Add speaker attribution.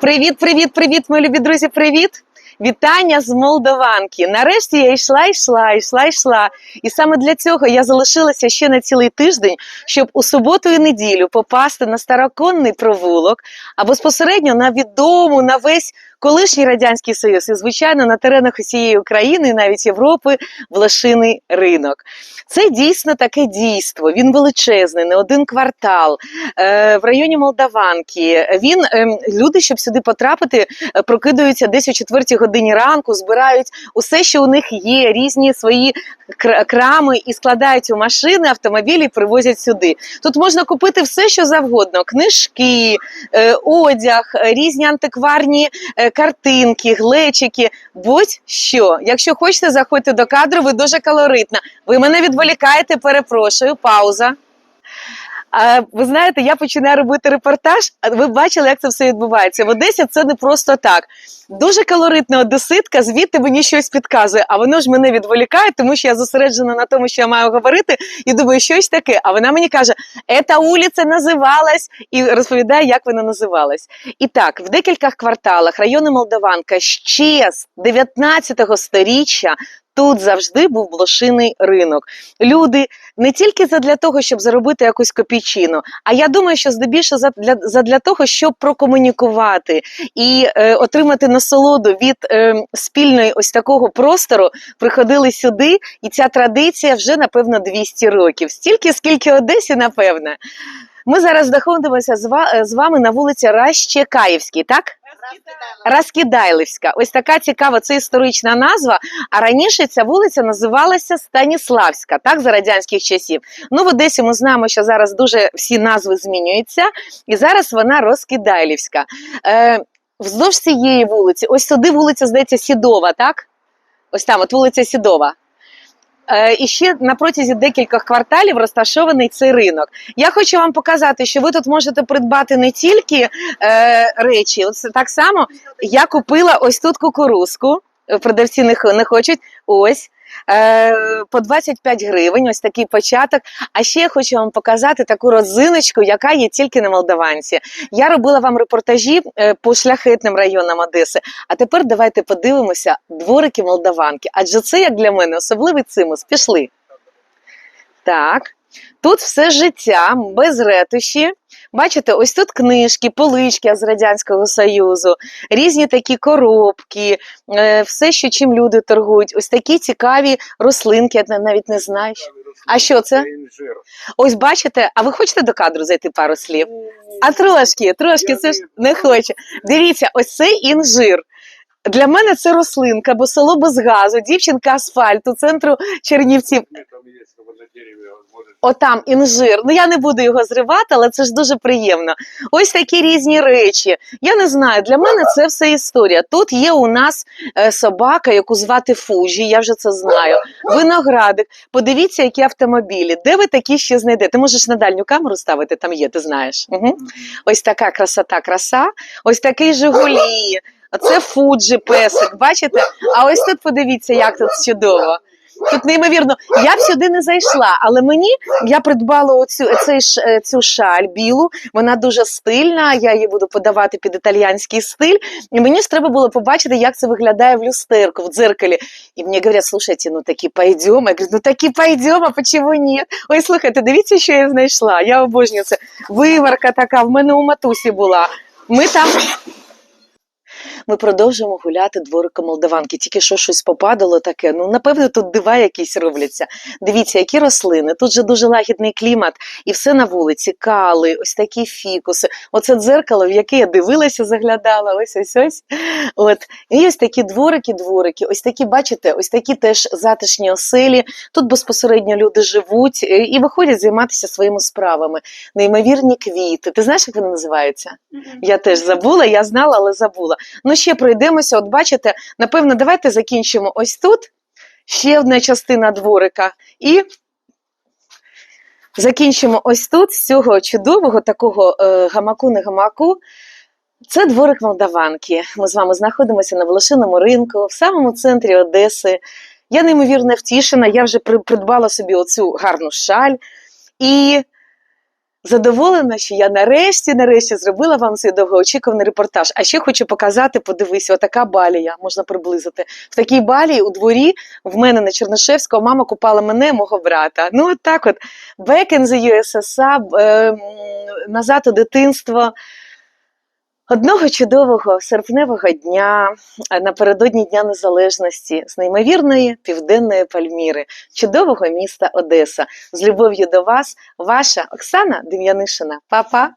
Speaker 1: Привіт, привіт, привіт, мої любі друзі, привіт! Вітання з Молдаванки. Нарешті я йшла, йшла, йшла, йшла. І саме для цього я залишилася ще на цілий тиждень, щоб у суботу і неділю попасти на староконний провулок, а безпосередньо на відому на весь колишній радянський союз і звичайно на теренах усієї України, навіть Європи, Влашиний ринок. Це дійсно таке дійство. Він величезний, не один квартал е, в районі Молдаванки. Він ем, люди, щоб сюди потрапити, е, прокидаються десь о четвертій годині ранку, збирають усе, що у них є, різні свої крами і складають у машини, автомобілі, привозять сюди. Тут можна купити все, що завгодно: книжки, е, одяг, е, різні антикварні е, картинки, глечики, будь-що. Якщо хочете, заходьте до кадру, ви дуже колоритна. Ви мене відволікаєте, перепрошую, пауза. А, ви знаєте, я починаю робити репортаж, а ви бачили, як це все відбувається. В Одесі це не просто так. Дуже колоритна одеситка, звідти мені щось підказує, а воно ж мене відволікає, тому що я зосереджена на тому, що я маю говорити, і думаю, щось таке. А вона мені каже, ета вулиця називалась, і розповідає, як вона називалась. І так, в декількох кварталах району Молдаванка ще з 19-го сторіччя тут завжди був блошиний ринок. Люди не тільки задля того, щоб заробити якусь копійчину, а я думаю, що здебільшого задля, задля того, щоб прокомунікувати і е, отримати насолоду від е, спільної ось такого простору, приходили сюди, і ця традиція вже напевно 200 років. Стільки, скільки Одесі, напевне. Ми зараз знаходимося з ва- з вами на вулиці Ращекаївській, так? Раскидайлівська. Ось така цікава, це історична назва. А раніше ця вулиця називалася Станіславська, так, за радянських часів. Ну, в Одесі ми знаємо, що зараз дуже всі назви змінюються, і зараз вона Розкидайлівська. Е, вздовж цієї вулиці, ось сюди вулиця, здається, Сідова, так? Ось там, от вулиця Сідова. Е, і ще на протязі декількох кварталів розташований цей ринок. Я хочу вам показати, що ви тут можете придбати не тільки е, речі, от так само я купила ось тут кукурузку. Продавці не, не хочуть. Ось. Е, по 25 гривень, ось такий початок. А ще я хочу вам показати таку розиночку, яка є тільки на Молдаванці. Я робила вам репортажі е, по шляхетним районам Одеси. А тепер давайте подивимося дворики Молдаванки. Адже це, як для мене, особливий цимус. Пішли. Так. Тут все життя без ретуші. Бачите, ось тут книжки, полички з Радянського Союзу, різні такі коробки, е, все, що чим люди торгують. Ось такі цікаві рослинки, я навіть не знаю. А що це? Ось бачите, а ви хочете до кадру зайти пару слів? А трошки, трошки, це ж
Speaker 2: не-
Speaker 1: не хоче. Дивіться, ось це інжир. Для мене це рослинка, бо село без газу, дівчинка асфальту, центру Чернівців.
Speaker 2: Там є вот на дереві, можеш.
Speaker 1: Отам інжир. Ну я не буду його зривати, але це ж дуже приємно. Ось такі різні речі. Я не знаю, для мене це все історія. Тут є у нас е, собака, яку звати Фужі, я вже це знаю. Виноградик. Подивіться, які автомобілі. Де ви такі ще знайдете? Ти можеш на дальню камеру ставити, там є, ти знаєш. Угу. Ось така красота, краса. Ось такий Жигулі. Оце Фуджі песик. Бачите? А ось тут подивіться, як тут чудово. Тут неймовірно, я б сюди не зайшла, але мені я придбала оцю цей е, цю шаль білу. Вона дуже стильна. Я її буду подавати під італійський стиль. І мені ж треба було побачити, як це виглядає в люстерку, в дзеркалі. І мені говорять, слушайте, ну таки пойдемо. Я говорю, ну таки пойдемо, а чому ні? Ой, слухайте, дивіться, що я знайшла. Я обожнюю це. Виварка така, в мене у матусі була. Ми там. Ми продовжуємо гуляти двориком Молдаванки. Тільки що щось попадало таке. Ну, напевно, тут дива якісь робляться. Дивіться, які рослини. Тут же дуже лагідний клімат, і все на вулиці, кали, ось такі фікуси. Оце дзеркало, в яке я дивилася, заглядала. Ось ось ось. От. І ось такі дворики, дворики. Ось такі, бачите, ось такі теж затишні оселі. Тут безпосередньо люди живуть е, і виходять займатися своїми справами. Неймовірні квіти. Ти знаєш, як вони називаються? Я теж забула, я знала, але забула. Ну, ще пройдемося. От бачите, напевно, давайте закінчимо ось тут. Ще одна частина дворика. І закінчимо ось тут з цього чудового такого е, гамаку не гамаку. Це дворик Молдаванки. Ми з вами знаходимося на Волошиному ринку, в самому центрі Одеси. Я неймовірно втішена. Я вже придбала собі оцю гарну шаль. І задоволена, що я нарешті, нарешті зробила вам цей довгоочікуваний репортаж. А ще хочу показати, подивись, отака балія, можна приблизити. В такій балії у дворі в мене на Чернишевського мама купала мене, мого брата. Ну, от так от. Back in the USSR, е, назад у дитинство. Одного чудового серпневого дня е, напередодні Дня Незалежності з неймовірної південної Пальміри, чудового міста Одеса. З любов'ю до вас, ваша Оксана Дем'янишина. Па-па!